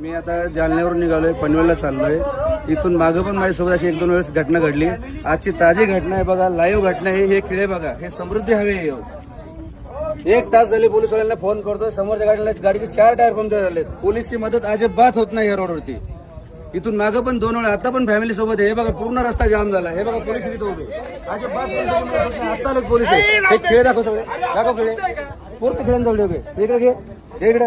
मी आता जालन्यावरून निघालोय पनवेलला चाललोय. इथून मागं पण माझ्यासोबत अशी एक दोन वेळेस घटना घडली. आजची ताजी घटना आहे बघा लाईव्ह घटना आहे हे किडे बघा हे समृद्धी हवे आहे हो. एक तास झाले पोलीसवाल्यांना फोन करतो समोरच्या गाडीला गाडीचे चार टायर पंक्चर झाले पोलीसची मदत अजिबात होत नाही या रोडवरती इथून मागं पण दोन वेळा आता पण फॅमिली सोबत आहे. हे बघा पूर्ण रस्ता जाम झाला. हे बघा पोलीस इथे उभे आता पोलीस. आहे. हे खेळ दाखव सगळे. दाखव खेळ. पूर्ण खेळांजवळ जवळ इकडे घे. इकडे.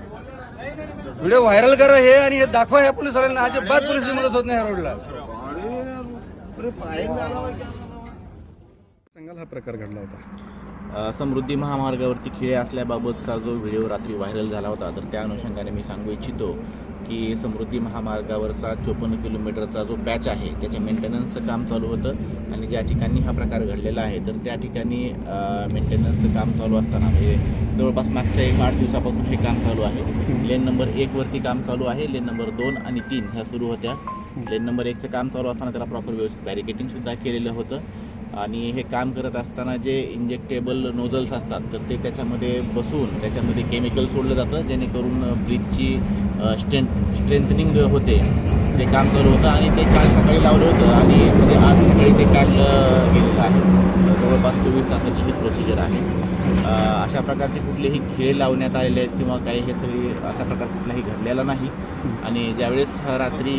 व्हिडिओ व्हायरल करा हे आणि हे दाखवा ह्या पोलिसवाल्यांना. अजिबात पोलिसची मदत होत नाही ह्या रोडला. सांगाल हा प्रकार घडला होता. अ, समृद्धी महामार्गावरती खिळे असल्याबाबतचा जो व्हिडिओ रात्री व्हायरल झाला होता तर त्या अनुषंगाने मी सांगू इच्छितो. की समृद्धी महामार्गावरचा चोपन्न किलोमीटरचा जो पॅच आहे त्याच्या मेंटेनन्सचं काम चालू होतं आणि ज्या ठिकाणी हा प्रकार घडलेला आहे तर त्या ठिकाणी मेंटेनन्सचं काम चालू असताना म्हणजे जवळपास मागच्या एक आठ दिवसापासून हे काम चालू आहे. लेन नंबर एकवरती काम चालू आहे लेन नंबर दोन आणि तीन ह्या सुरू होत्या. लेन नंबर एकचं काम चालू असताना त्याला प्रॉपर व्यवस्थित बॅरिकेटिंगसुद्धा केलेलं होतं. आणि हे काम करत असताना जे इंजेक्टेबल नोझल्स असतात तर ते त्याच्यामध्ये बसून त्याच्यामध्ये केमिकल सोडलं जातं जेणेकरून ब्रिजची स्ट्रेंथ स्ट्रेंथनिंग होते. ते काम चालू होतं आणि ते काल सकाळी लावलं होतं आणि म्हणजे आज सकाळी ते काढलं गेलेलं आहे. जवळपास चोवीस तासाची ही प्रोसिजर आहे. अशा प्रकारचे कुठलेही खेळ लावण्यात आलेले आहेत किंवा काही हे सगळी असा प्रकार कुठलाही घडलेला नाही. आणि ज्यावेळेस हा रात्री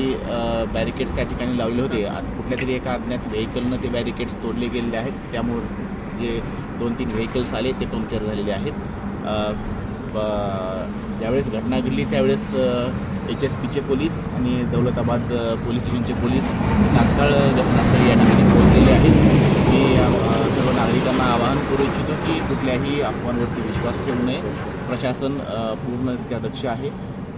बॅरिकेड्स त्या ठिकाणी लावले होते कुठल्या तरी एका अज्ञात व्हेकलनं ते बॅरिकेड्स तोडले गेलेले आहेत. त्यामुळं जे दोन तीन व्हेकल्स आले ते पंक्चर झालेले आहेत. ज्यावेळेस घटना घडली त्यावेळेस एच एस पीचे पोलीस आणि दौलताबाद पोलीस स्टेशनचे पोलीस तात्काळ घटनास्थळी या ठिकाणी पोहोचलेले आहेत. मी सर्व नागरिकांना आवाहन करू इच्छितो की कुठल्याही अफवांवरती विश्वास ठेवू नये. प्रशासन पूर्णरित्या दक्ष आहे.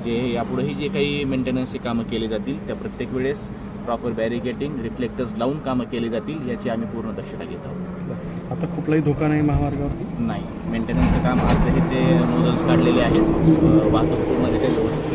जे यापुढेही जे काही मेंटेनन्सचे कामं केले जातील त्या प्रत्येक वेळेस प्रॉपर बॅरिकेटिंग रिफ्लेक्टर्स लावून कामं केली जातील याची आम्ही पूर्ण दक्षता घेत आहोत. आता कुठलाही धोका नाही महामार्गावरती? नाही. मेंटेनन्सचं काम आजही ते नोजल्स काढलेले आहेत. वाहतूक पूर्णरित्या व्यवस्थित